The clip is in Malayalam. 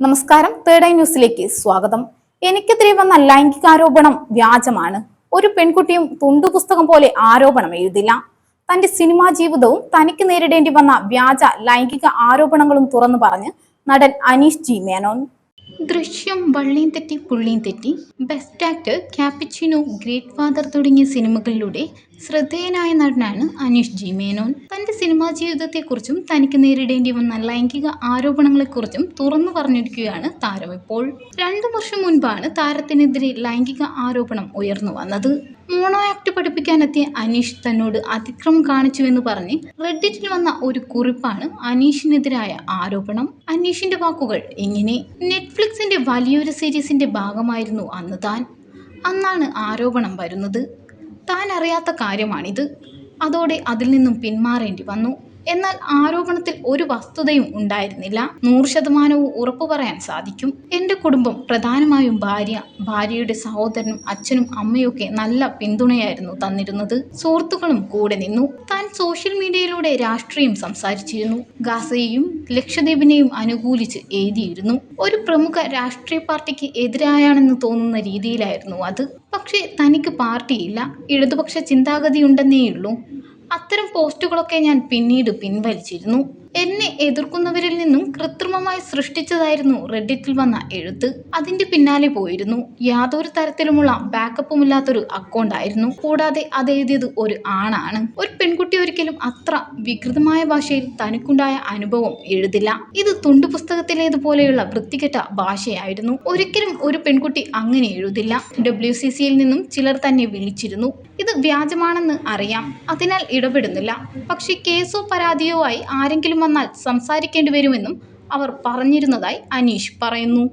നമസ്കാരം. തേർഡ് ഐ ന്യൂസിലേക്ക് സ്വാഗതം. എനിക്കെതിരെ വന്ന ലൈംഗികാരോപണം വ്യാജമാണ്. ഒരു പെൺകുട്ടിയും തുണ്ടുപുസ്തകം പോലെ ആരോപണം എഴുതില്ല. തന്റെ സിനിമാ ജീവിതവും തനിക്ക് നേരിടേണ്ടി വന്ന വ്യാജ ലൈംഗിക ആരോപണങ്ങളും തുറന്നു പറഞ്ഞ് നടൻ അനീഷ് ജി മേനോൻ. ദൃശ്യം വള്ളിയും തെറ്റി പുള്ളിയും തെറ്റി. Best actor cappuccino great father തുടങ്ങിയ സിനിമകളിലൂടെ ശ്രദ്ധേയനായ നടനാണ് അനീഷ് ജി മേനോൻ. തന്റെ സിനിമാ ജീവിതത്തെക്കുറിച്ചും തനിക്ക് നേരിടേണ്ടി വന്ന ലൈംഗിക ആരോപണങ്ങളെക്കുറിച്ചും തുറന്നു പറഞ്ഞിരിക്കുകയാണ് താരം ഇപ്പോൾ. രണ്ടു വർഷം മുൻപാണ് താരത്തിനെതിരെ ലൈംഗിക ആരോപണം ഉയർന്നു വന്നത്. മോണോ ആക്ട് പഠിപ്പിക്കാനെത്തിയ അനീഷ് തന്നോട് അതിക്രമം കാണിച്ചുവെന്ന് പറഞ്ഞ് റെഡിറ്റിൽ വന്ന ഒരു കുറിപ്പാണ് അനീഷിനെതിരായ ആരോപണം. അനീഷിന്റെ വാക്കുകൾ ഇങ്ങനെ. നെറ്റ്ഫ്ലിക്സിന്റെ വലിയൊരു സീരീസിന്റെ ഭാഗമായിരുന്നു അന്ന് താൻ. അന്നാണ് ആരോപണം വരുന്നത്. താൻ അറിയാത്ത കാര്യമാണിത്. അതോടെ അതിൽ നിന്നും പിന്മാറേണ്ടി വന്നു. എന്നാൽ ആരോപണത്തിൽ ഒരു വസ്തുതയും ഉണ്ടായിരുന്നില്ല. നൂറ് ശതമാനവും ഉറപ്പു പറയാൻ സാധിക്കും. എന്റെ കുടുംബം പ്രധാനമായും ഭാര്യ ഭാര്യയുടെ സഹോദരനും അച്ഛനും അമ്മയൊക്കെ നല്ല പിന്തുണയായിരുന്നു തന്നിരുന്നത്. സുഹൃത്തുക്കളും കൂടെ നിന്നു. താൻ സോഷ്യൽ മീഡിയയിലൂടെ രാഷ്ട്രീയം സംസാരിച്ചിരുന്നു. ഗാസയെയും ലക്ഷദ്വീപിനെയും അനുകൂലിച്ച് എഴുതിയിരുന്നു. ഒരു പ്രമുഖ രാഷ്ട്രീയ പാർട്ടിക്ക് എതിരായാണെന്ന് തോന്നുന്ന രീതിയിലായിരുന്നു അത്. പക്ഷേ തനിക്ക് പാർട്ടിയില്ല. ഇടതുപക്ഷ ചിന്താഗതിയുണ്ടെന്നേയുള്ളൂ. അത്തരം പോസ്റ്റുകളൊക്കെ ഞാൻ പിന്നീട് പിൻവലിച്ചിരുന്നു. എന്നെ എതിർക്കുന്നവരിൽ നിന്നും കൃത്രിമമായി സൃഷ്ടിച്ചതായിരുന്നു റെഡിറ്റിൽ വന്ന എഴുത്ത്. അതിന്റെ പിന്നാലെ പോയിരുന്നു. യാതൊരു തരത്തിലുമുള്ള ബാക്കപ്പും ഇല്ലാത്തൊരു അക്കൗണ്ട് ആയിരുന്നു. കൂടാതെ അത് എഴുതിയത് ഒരു ആണാണ്. ഒരു പെൺകുട്ടി ഒരിക്കലും അത്ര വികൃതമായ ഭാഷയിൽ തനിക്കുണ്ടായ അനുഭവം എഴുതില്ല. ഇത് തുണ്ടു പുസ്തകത്തിലേതുപോലെയുള്ള വൃത്തികെട്ട ഭാഷയായിരുന്നു. ഒരിക്കലും ഒരു പെൺകുട്ടി അങ്ങനെ എഴുതില്ല. ഡബ്ല്യു സി സിയിൽ നിന്നും ചിലർ തന്നെ വിളിച്ചിരുന്നു. ഇത് വ്യാജമാണെന്ന് അറിയാം. അതിനാൽ ഇടപെടുന്നില്ല. പക്ഷേ കേസോ പരാതിയോ ആയി ആരെങ്കിലും വന്നാൽ സംസാരിക്കേണ്ടി വരുമെന്നും അവർ പറഞ്ഞിരുന്നതായി അനീഷ് പറയുന്നു.